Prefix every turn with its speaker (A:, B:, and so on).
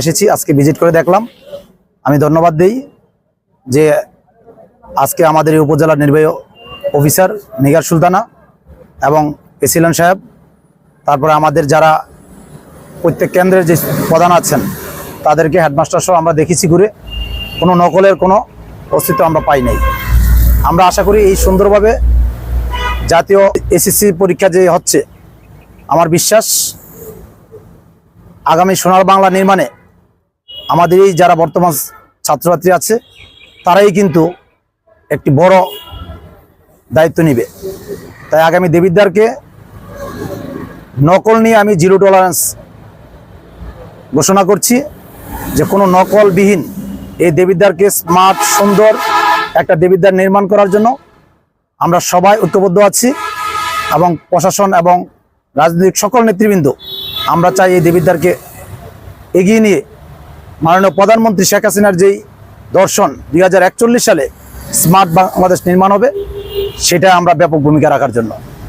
A: এসেছি, আজকে ভিজিট করে দেখলাম। আমি ধন্যবাদ দিই যে আজকে আমাদের এই উপজেলার নির্বাহী অফিসার নিগার সুলতানা এবং এসিলান সাহেব, তারপরে আমাদের যারা প্রত্যেক কেন্দ্রের যে প্রধান আছেন, তাদেরকে হেডমাস্টার সহ আমরা দেখেছি ঘুরে। কোনো নকলের কোনো অস্তিত্ব আমরা পাই নাই। আমরা আশা করি এই সুন্দরভাবে জাতীয় এসএসসি পরীক্ষা যে হচ্ছে, আমার বিশ্বাস আগামী সোনার বাংলা নির্মাণে আমাদের এই যারা বর্তমান ছাত্রছাত্রী আছে, তারাই কিন্তু একটি বড় দায়িত্ব নিবে। তাই আগামী দেবিদ্বারকে নকল নিয়ে আমি জিরো টলারেন্স ঘোষণা করছি যে কোনো নকলবিহীন এই দেবিদ্বারকে স্মার্ট সুন্দর একটা দেবিদ্বার নির্মাণ করার জন্য আমরা সবাই ঐক্যবদ্ধ আছি এবং প্রশাসন এবং রাজনৈতিক সকল নেতৃবৃন্দ, আমরা চাই এই দেবিদ্বারকে এগিয়ে নিয়ে মাননীয় প্রধানমন্ত্রী শেখ হাসিনার যেই দর্শন দুই হাজার একচল্লিশ সালে স্মার্ট বাংলাদেশ নির্মাণ হবে, সেটা আমরা ব্যাপক ভূমিকা রাখার জন্য।